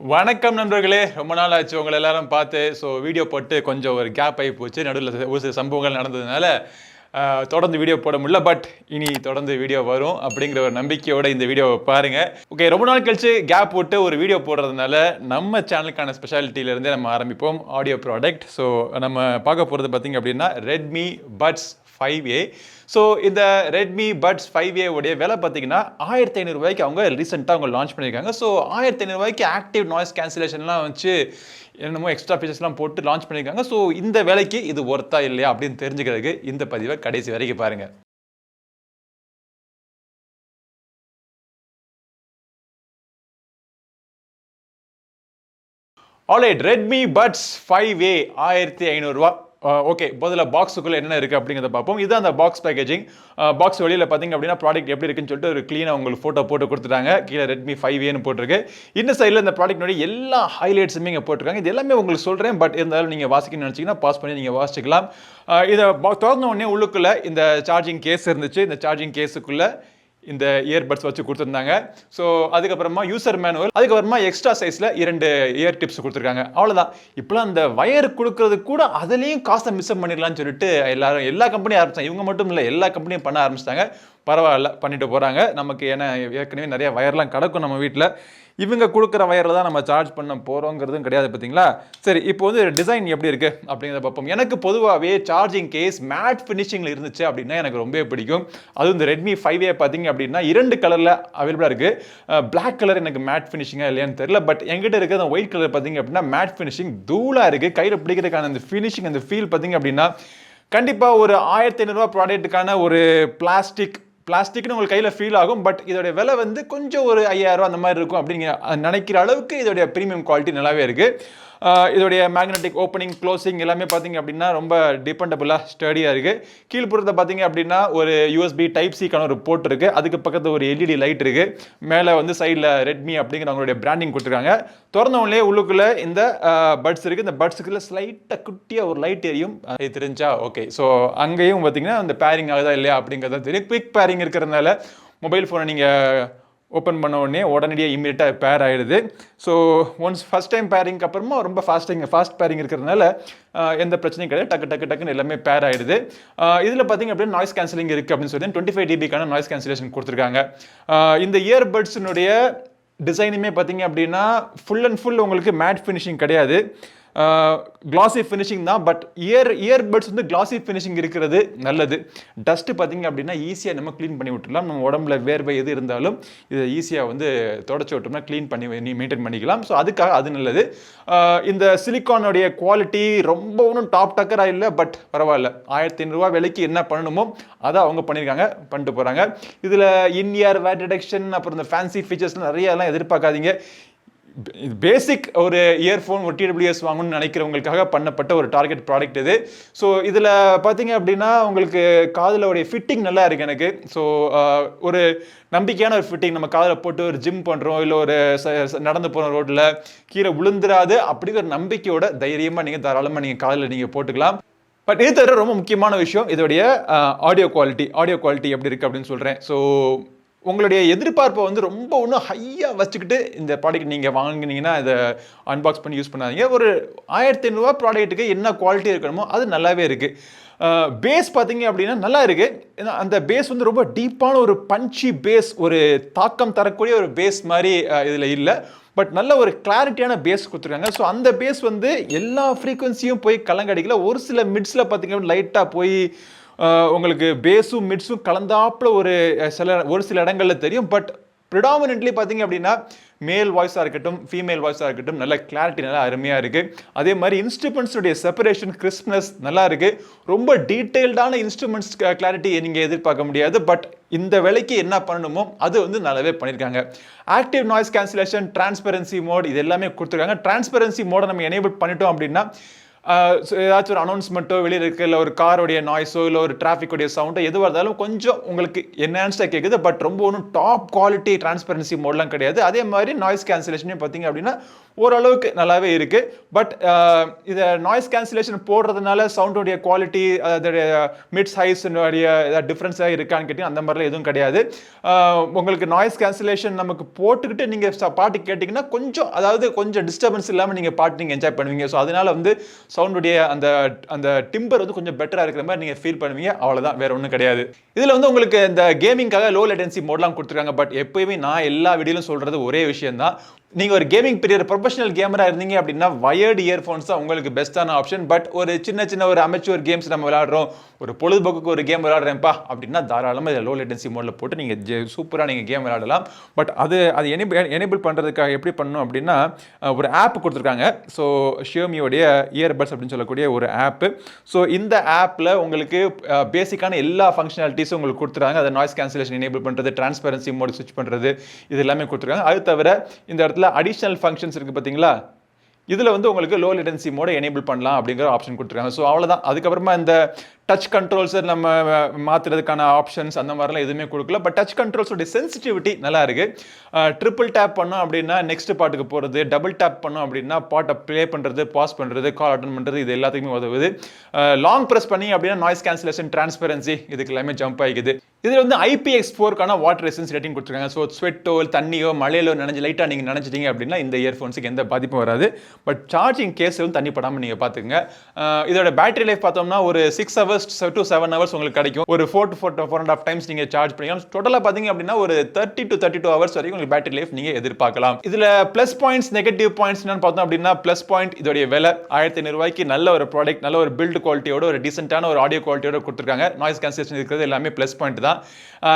வணக்கம் நண்பர்களே. ரொம்ப நாள் ஆச்சு உங்களை எல்லாரும் பார்த்து. ஸோ வீடியோ போட்டு கொஞ்சம் ஒரு கேப் ஆகி போச்சு. நடுவில் ஒரு சில சம்பவங்கள் நடந்ததுனால தொடர்ந்து வீடியோ போட முடியல. பட் இனி தொடர்ந்து வீடியோ வரும் அப்படிங்கிற ஒரு நம்பிக்கையோட இந்த வீடியோவை பாருங்கள் ஓகே ரொம்ப நாள் கழிச்சு கேப் போட்டு ஒரு வீடியோ போடுறதுனால நம்ம சேனலுக்கான ஸ்பெஷாலிட்டியிலேருந்தே நம்ம ஆரம்பிப்போம். ஆடியோ ப்ராடக்ட் ஸோ நம்ம பார்க்க போகிறது பார்த்திங்க அப்படின்னா Redmi Buds five A so இந்த ரெட்மி பட்ஸ் ஃபைவ் ஏ உடைய விலை பார்த்தீங்கன்னா ஆயிரத்தி ஐநூறுரூவாய்க்கு அவங்க ரீசெண்டாக அவங்க லான்ச் பண்ணியிருக்காங்க. ஸோ ஆயிரத்தி ஐநூறுரூவாய்க்கு ஆக்டிவ் நாய்ஸ் கேன்சலேஷன்லாம் வச்சு என்னமோ எக்ஸ்ட்ரா ஃபீச்சர்ஸ்லாம் போட்டு லான்ச் பண்ணியிருக்காங்க. ஸோ இந்த விலைக்கு இது ஒர்த்தா இல்லையா அப்படின்னு தெரிஞ்சுக்கிறதுக்கு இந்த பதிவை கடைசி வரைக்கும் பாருங்கள் alright Redmi Buds five A ஆயிரத்தி ஐநூறுரூவா ஓகே. முதல்ல பாக்ஸுக்குள்ளே என்ன இருக்குது அப்படிங்கிறத பார்ப்போம். இது அந்த பாக்ஸ் பேக்கேஜிங் பாக்ஸ் வெளியில் பார்த்தீங்க அப்படின்னா ப்ராடக்ட் எப்படி இருக்குன்னு சொல்லிட்டு ஒரு க்ளீனாக உங்களுக்கு ஃபோட்டோ போட்டு கொடுத்துட்டாங்க. கீழே ரெட்மி ஃபைவ் ஏன்னு போட்டிருக்கு. இந்த சைடில் இந்த ப்ராடக்ட்னுடைய எல்லா ஹைலைட்ஸுமே இங்கே போட்டிருக்காங்க. இது எல்லாமே உங்களுக்கு சொல்கிறேன் பட் இருந்தாலும் நீங்கள் வாசிக்கணும்னு நினச்சிங்கன்னா பாஸ் பண்ணி நீங்கள் வாசிக்கலாம் இதை திறந்த உடனே உள்ளுக்குள்ளே இந்த சார்ஜிங் கேஸ் இருந்துச்சு. இந்த சார்ஜிங் கேஸுக்குள்ளே இந்த இயர்பட்ஸ் வச்சு கொடுத்துருந்தாங்க. ஸோ அதுக்கப்புறமா யூசர் மேனுவல் அதுக்கப்புறமா எக்ஸ்ட்ரா சைஸில் இரண்டு இயர் டிப்ஸ் கொடுத்துருக்காங்க. அவ்வளோதான் இப்போலாம் அந்த வயர் கொடுக்கறது கூட அதுலேயும் காசை மிஸ் பண்ணிடலாம்னு சொல்லிட்டு எல்லாரும் எல்லா கம்பெனியும் ஆரம்பிச்சாங்க. இவங்க மட்டும் இல்லை எல்லா கம்பெனியும் பண்ண ஆரம்பிச்சிட்டாங்க. பரவாயில்ல பண்ணிட்டு போகிறாங்க நமக்கு ஏன்னா ஏற்கனவே நிறைய வயர்லாம் கிடக்கும் நம்ம வீட்டில் இவங்க கொடுக்குற வயரில் தான் நம்ம சார்ஜ் பண்ண போகிறோங்கிறதும் கிடையாது பார்த்தீங்களா சரி இப்போ வந்து டிசைன் எப்படி இருக்குது அப்படிங்கிறத பார்ப்போம். எனக்கு பொதுவாகவே சார்ஜிங் கேஸ் மேட் ஃபினிஷிங்கில் இருந்துச்சு அப்படின்னா எனக்கு ரொம்பவே பிடிக்கும். அதுவும் இந்த ரெட்மி ஃபைவ் ஏ பார்த்தீங்க அப்படின்னா இரண்டு கலரில் அவைலபிளாக இருக்குது பிளாக் கலர் எனக்கு மேட் ஃபினிஷிங்காக இல்லையான்னு தெரியல. பட் எங்கிட்ட இருக்கிற அந்த ஒயிட் கலர் பார்த்தீங்க அப்படின்னா மேட் ஃபினிஷிங் தூளாக இருக்குது கையில் பிடிக்கிறதுக்கான அந்த ஃபினிஷிங் அந்த ஃபீல் பார்த்தீங்க அப்படின்னா கண்டிப்பாக ஒரு ஆயிரத்தி ஐநூறுரூவா ப்ராடக்ட்டுக்கான ஒரு பிளாஸ்டிக் பிளாஸ்டிக்னு உங்களுக்கு கையில் ஃபீல் ஆகும் பட் இதோடைய விலை வந்து கொஞ்சம் ஒரு ஐயாயிரம் ரூபா அந்த மாதிரி இருக்கும் அப்படிங்கிற நினைக்கிற அளவுக்கு இதோடைய ப்ரீமியம் குவாலிட்டி நல்லாவே இருக்குது இதோடைய மேக்னெட்டிக் ஓப்பனிங் க்ளோசிங் எல்லாமே பார்த்தீங்க அப்படின்னா ரொம்ப டிபெண்டபுளாக ஸ்டடியாக இருக்குது கீழ்ப்புறத்தை பார்த்தீங்க அப்படின்னா ஒரு யூஎஸ்பி டைப் சிக்கான ஒரு போர்ட் இருக்குது அதுக்கு பக்கத்தில் ஒரு எல்இடி லைட் இருக்குது மேலே வந்து சைடில் ரெட்மி அப்படிங்கிற அவங்களுடைய பிராண்டிங் கொடுத்துருக்காங்க. திறந்தவங்களே உள்ளுக்குள்ளே இந்த பட்ஸ் இருக்குது இந்த பட்ஸுக்குள்ள ஸ்லைட்டாக குட்டியாக ஒரு லைட் எரியும். அது தெரிஞ்சா ஓகே ஸோ அங்கேயும் பார்த்தீங்கன்னா அந்த பேரிங் ஆகுதா இல்லையா அப்படிங்கிறத தெரியும். குவிக் பேரிங் இருக்கிறதுனால மொபைல் ஃபோனை நீங்கள் ஓப்பன் பண்ண உடனே உடனடியாக இமீடியட்டாக பேர் ஆகிடுது ஸோ ஒன்ஸ் ஃபஸ்ட் டைம் பேரிங்க்கு அப்புறமா ரொம்ப ஃபாஸ்டிங் ஃபாஸ்ட் பேரிங் இருக்கிறதுனால எந்த பிரச்சனையும் கிடையாது. டக்கு டக்கு டக்குன்னு எல்லாமே பேர் ஆகிடுது இதில் பார்த்தீங்க அப்படின்னா நாய்ஸ் கேன்சலிங் இருக்குது அப்படின்னு சொல்லி டுவெண்ட்டி ஃபைவ் டிபிக்கான நாய்ஸ் கேன்சலேஷன் கொடுத்துருக்காங்க. இந்த இயர்பட்ஸினுடைய டிசைனுமே பார்த்தீங்க அப்படின்னா ஃபுல் அண்ட் ஃபுல் உங்களுக்கு மேட் ஃபினிஷிங் கிடையாது. கிளாசி ஃபினிஷிங் தான் பட் இயர் இயர்பட்ஸ் வந்து கிளாசி ஃபினிஷிங் இருக்கிறது நல்லது. டஸ்ட்டு பார்த்தீங்க அப்படின்னா ஈஸியாக நம்ம க்ளீன் பண்ணி விட்டுலாம் நம்ம உடம்புல வேர்வை எது இருந்தாலும் இதை ஈஸியாக வந்து தொடச்சி விட்டோம்னா க்ளீன் பண்ணி நீ மெயின்டைன் பண்ணிக்கலாம். ஸோ அதுக்காக அது நல்லது. இந்த சிலிக்கானுடைய குவாலிட்டி ரொம்ப ஒன்றும் டாப் டக்கராக இல்லை பட் பரவாயில்ல. ஆயிரத்தி ஐநூறுரூவா விலைக்கு என்ன பண்ணணுமோ அதை அவங்க பண்ணியிருக்காங்க பண்ணிட்டு போகிறாங்க இதில் இன் இயர் வேட் டிடெக்ஷன் அப்புறம் இந்த ஃபேன்சி ஃபீச்சர்ஸ்லாம் நிறைய எல்லாம் எதிர்பார்க்காதீங்க. பேசிக் ஒரு இயர்ஃபோன் ஒரு டிடபிள்யூஎஸ் வாங்கணும்னு நினைக்கிறவங்களுக்காக பண்ணப்பட்ட ஒரு டார்கெட் ப்ராடக்ட் இது. ஸோ இதில் பார்த்தீங்க அப்படின்னா உங்களுக்கு காதிலோடைய ஃபிட்டிங் நல்லா இருக்குது எனக்கு. ஸோ ஒரு நம்பிக்கையான ஒரு ஃபிட்டிங் நம்ம காதில் போட்டு ஒரு ஜிம் பண்ணுறோம் இல்லை ஒரு ச- நடந்து போகிற ரோட்டில் கீழே விழுந்துராது அப்படிங்கிற ஒரு நம்பிக்கையோட தைரியமாக நீங்கள் தாராளமாக நீங்கள் காதில் நீங்கள் போட்டுக்கலாம். பட் இது தவிர ரொம்ப முக்கியமான விஷயம் இதோடைய ஆடியோ குவாலிட்டி ஆடியோ குவாலிட்டி எப்படி இருக்குது அப்படின்னு சொல்கிறேன் ஸோ உங்களுடைய எதிர்பார்ப்பை வந்து ரொம்ப ஒன்றும் ஹையாக வச்சுக்கிட்டு இந்த ப்ராடக்ட் நீங்கள் வாங்கினீங்கன்னா இதை அன்பாக்ஸ் பண்ணி யூஸ் பண்ணாதீங்க. ஒரு ஆயிரத்தி ஐநூறுரூவா ப்ராடக்ட்டுக்கு என்ன குவாலிட்டி இருக்கணுமோ அது நல்லாவே இருக்குது பேஸ் பார்த்தீங்க அப்படின்னா நல்லா இருக்குது ஏன்னா அந்த பேஸ் வந்து ரொம்ப டீப்பான ஒரு பஞ்சி பேஸ் ஒரு தாக்கம் தரக்கூடிய ஒரு பேஸ் மாதிரி இதில் இல்லை. பட் நல்ல ஒரு கிளாரிட்டியான பேஸ் கொடுத்துருக்காங்க. ஸோ அந்த பேஸ் வந்து எல்லா ஃப்ரீக்வன்சியும் போய் கலங்கடிக்கல. ஒரு சில மிட்ஸில் பார்த்தீங்க லைட்டாக போய் உங்களுக்கு பேஸும் மிட்ஸும் கலந்தாப்புல ஒரு சில ஒரு சில இடங்களில் தெரியும். பட் ப்ரிடாமினென்ட்லி பார்த்தீங்க அப்படின்னா மேல் வாய்ஸாக இருக்கட்டும் ஃபீமேல் வாய்ஸாக இருக்கட்டும் நல்ல கிளாரிட்டி நல்லா அருமையாக இருக்குது அதே மாதிரி இன்ஸ்ட்ருமெண்ட்ஸுடைய செப்பரேஷன் கிறிஸ்ப்னஸ் நல்லா இருக்குது ரொம்ப டீட்டெயில்டான இன்ஸ்ட்ருமெண்ட்ஸ் கிளாரிட்டி நீங்கள் எதிர்பார்க்க முடியாது. பட் இந்த விலைக்கு என்ன பண்ணணுமோ அது வந்து நல்லாவே பண்ணியிருக்காங்க active noise cancellation transparency mode இது எல்லாமே கொடுத்துருக்காங்க. டிரான்ஸ்பெரன்சி மோடை நம்ம எனேபிள் பண்ணிட்டோம் அப்படின்னா ஏதாச்சும் ஒரு அனௌன்ஸ்மெண்ட்டோ வெளியில் இருக்க இல்லை ஒரு காரோடைய நாய்ஸோ இல்லை ஒரு டிராஃபிக்கோடைய சவுண்டோ எதுவாக இருந்தாலும் கொஞ்சம் உங்களுக்கு என்ஹான்ஸ்டாக கேட்குது பட் ரொம்ப ஒன்றும் டாப் குவாலிட்டி டிரான்ஸ்பரன்சி மோட்லாம் கிடையாது. அதே மாதிரி நாய்ஸ் கேன்சலேஷனையும் பார்த்தீங்க அப்படின்னா ஓரளவுக்கு நல்லாவே இருக்குது பட் இதை நாய்ஸ் கேன்சலேஷன் போடுறதுனால சவுண்டோடைய குவாலிட்டி அதோடைய மிட்ஸ் ஹைஸ் ஏதாவது டிஃப்ரென்ஸாக இருக்கான்னு கேட்டிங்கன்னா அந்த மாதிரிலாம் எதுவும் கிடையாது. உங்களுக்கு நாய்ஸ் கேன்சலேஷன் நமக்கு போட்டுக்கிட்டு நீங்கள் பாட்டு கேட்டிங்கன்னா கொஞ்சம் அதாவது கொஞ்சம் டிஸ்டர்பன்ஸ் இல்லாமல் நீங்கள் பாட்டு நீங்கள் என்ஜாய் பண்ணுவீங்க. ஸோ அதனால் வந்து சவுண்டுடைய அந்த அந்த டிம்பர் வந்து கொஞ்சம் பெட்டராக இருக்கிற மாதிரி நீங்கள் ஃபீல் பண்ணுவீங்க. அவ்வளோதான் வேறு ஒன்றும் கிடையாது. இதில் வந்து உங்களுக்கு இந்த கேமிங்காக லோ லேட்டன்சி மோட்லாம் கொடுத்துருக்காங்க. பட் எப்பயுமே நான் எல்லா வீடியோலும் சொல்கிறது ஒரே விஷயம் தான் நீங்கள் ஒரு கேமிங் பீரியட் ப்ரொஃபஷனல் கேமராக இருந்தீங்க அப்படின்னா வயர்டு இயர்ஃபோன்ஸ் தான் உங்களுக்கு பெஸ்ட்டான ஆப்ஷன் பட் ஒரு சின்ன சின்ன ஒரு அமெச்சூர் கேம்ஸ் நம்ம விளாட்றோம் ஒரு பொழுதுபோக்குக்கு ஒரு கேம் விளாட்றேன்ப்பா அப்படின்னா தாராளமாக இதை லோ லேட்டன்சி மோடில் போட்டு நீங்கள் சூப்பராக நீங்கள் கேம் விளாடலாம் பட் அது அது எனேபிள் எனேபிள் பண்ணுறதுக்காக எப்படி பண்ணணும் அப்படின்னா ஒரு ஆப் கொடுத்துருக்காங்க. ஸோ ஷியோமியோடைய இயர்பட்ஸ் அப்படின்னு சொல்லக்கூடிய ஒரு ஆப்பு ஸோ இந்த ஆப்பில் உங்களுக்கு பேசிக்கான எல்லா ஃபங்க்ஷனாலிட்டிஸும் உங்களுக்கு கொடுத்துருக்காங்க. அதை நாய்ஸ் கேன்சலேஷன் எனேபிள் பண்ணுறது டிரான்ஸ்பரன்சி மோட் ஸ்விட்ச் பண்ணுறது இது எல்லாமே கொடுத்துருக்காங்க. அது தவிர இந்த இடத்துல அடிஷ்னல் ஃபங்க்ஷன்ஸ் இருக்குது பார்த்தீங்களா இதில் வந்து உங்களுக்கு லோ லேட்டன்சி மோட எனேபிள் பண்ணலாம் அப்படிங்கிற ஆப்ஷன் கொடுத்துருக்காங்க. ஸோ அவ்வளோதான் அதுக்கப்புறமா இந்த டச் கண்ட்ரோல்ஸை நம்ம மாற்றுறதுக்கான ஆப்ஷன்ஸ் அந்த மாதிரிலாம் எதுவுமே கொடுக்கல. பட் டச் கண்ட்ரோல்ஸோட சென்சிட்டிவிட்டி நல்லா இருக்குது ட்ரிபிள் டேப் பண்ணோம் அப்படின்னா நெக்ஸ்ட் பாட்டுக்கு போகிறது டபுள் டேப் பண்ணோம் அப்படின்னா பாட்டை ப்ளே பண்ணுறது பாஸ் பண்ணுறது கால் அட்டன் பண்ணுறது இது எல்லாத்துக்குமே உதவுது. லாங் ப்ரெஸ் பண்ணி அப்படின்னா நாய்ஸ் கேன்சலேஷன் டிரான்ஸ்பரன்சி இதுக்கு எல்லாமே ஜம்ப் ஆகிக்குது இதில் வந்து ஐபிஎக்ஸ் ஃபோருக்கான வாட்டர் ரெசிஸ்டன்ஸ் ரேட்டிங் கொடுத்துருக்காங்க. ஸோ ஸ்வெட்டோ தண்ணியோ மழையிலோ நினைஞ்சு லைட்டாக நீங்கள் நினச்சிட்டீங்க அப்படின்னா இந்த இயர்ஃபோன்ஸுக்கு எந்த பாதிப்பும் வராது. பட் சார்ஜிங் கேஸ் எதுவும் தண்ணி படாமல் நீங்கள் பார்த்துக்கங்க இதோட பேட்டரி லைஃப் பார்த்தோம்னா ஒரு six hours to seven hours உங்களுக்கு கிடைக்கும். ஒரு four to four four and half times நீங்கள் சார்ஜ் பண்ணிக்கலாம் டோட்டலாக பார்த்தீங்க அப்படின்னா ஒரு thirty to thirty two hours வரைக்கும் உங்களுக்கு பேட்டரி லைஃப் நீங்கள் எதிர்பார்க்கலாம். இதில் ப்ளஸ் பாயிண்ட்ஸ் நெகட்டிவ் பாயிண்ட்ஸ் என்னன்னு பார்த்தோம் அப்படின்னா ப்ளஸ் பாயிண்ட் இதோடைய விலை ஆயிரத்தி ஐநூறுவாய்க்கு நல்ல ஒரு ப்ராடக்ட் நல்ல ஒரு பில்ட் குவாலிட்டியோட ஒரு டீசென்ட்டான ஒரு ஆடியோ குவாலிட்டியோட கொடுத்துருக்காங்க. நாய்ஸ் கேன்சலேஷன் இருக்கிறது எல்லாமே ப்ளஸ் பாயிண்ட் தான்.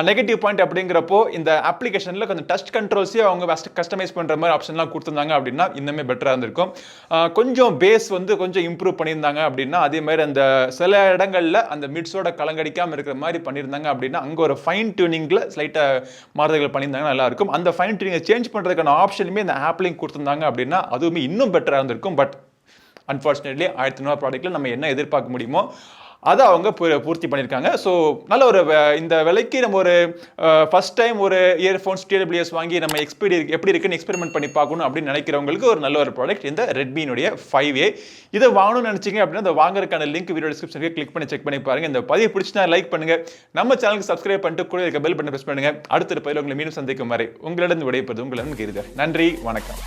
நெகட்டிவ் பாயிண்ட் அப்படிங்கிறப்போ இந்த அப்ளிகேஷனில் கொஞ்சம் டச் கண்ட்ரோல்ஸே அவங்க கஸ்டமைஸ் பண்ணுற மாதிரி ஆப்ஷன்லாம் கொடுத்துருந்தாங்க அப்படின்னா இன்னுமே பெட்டராக இருந்திருக்கும். கொஞ்சம் பேஸ் வந்து கொஞ்சம் இம்ப்ரூவ் பண்ணியிருந்தாங்க அப்படின்னா அதே மாதிரி அந்த சில இடங்களில் அந்த மிட்ஸோட கலங்கடிக்காமல் இருக்கிற மாதிரி பண்ணியிருந்தாங்க அப்படின்னா அங்கே ஒரு ஃபைன் டியூனிங்கில் ஸ்லைட்டாக மாறுதல்கள் பண்ணியிருந்தாங்க நல்லாயிருக்கும் அந்த ஃபைன் டியூனிங்கை சேஞ்ச் பண்ணுறதுக்கான ஆப்ஷனுமே இந்த ஆப்லையும் கொடுத்துருந்தாங்க அப்படின்னா அதுவுமே இன்னும் பெட்டராக இருந்திருக்கும். பட் அன்ஃபார்ச்சுனேட்லி ஆயிரத்தி நூறு ப்ராடக்ட்டில் நம்ம என்ன எதிர்பார்க்க முடியுமோ அதை அவங்க பூ- பூர்த்தி பண்ணியிருக்காங்க. ஸோ நல்ல ஒரு வ- இந்த விலைக்கு நம்ம ஒரு ஃபஸ்ட் டைம் ஒரு இயர்ஃபோன்ஸ் டிடபிள்யூஎஸ் வாங்கி நம்ம எக்ஸ்பீரி எப்படி இருக்குன்னு எக்ஸ்பெரிமெண்ட் பண்ணி பார்க்கணும் அப்படின்னு நினைக்கிறவங்களுக்கு ஒரு நல்ல ஒரு ப்ராடக்ட் இந்த ரெட்மியினுடைய ஃபைவ் ஏ இதை வாங்கணும்னு நினச்சிங்க அப்படின்னா அந்த வாங்குறதுக்கான லிங்க் வீடியோ டிஸ்கிரிப்ஷனுக்கு கிளிக் பண்ணி செக் பண்ணி பாருங்க. இந்த பதிவு பிடிச்சினா லைக் பண்ணுங்க. நம்ம சேனலுக்கு சப்ஸ்கிரைப் பண்ணிட்டு கூட இருக்க பெல் பண்ணி ப்ரெஸ் பண்ணுங்க. அடுத்த பதிவில் உங்களை மீண்டும் சந்திக்கும் வரை உங்களிடம் விடைபெறுது உங்களிடம் கிரிதர். நன்றி வணக்கம்.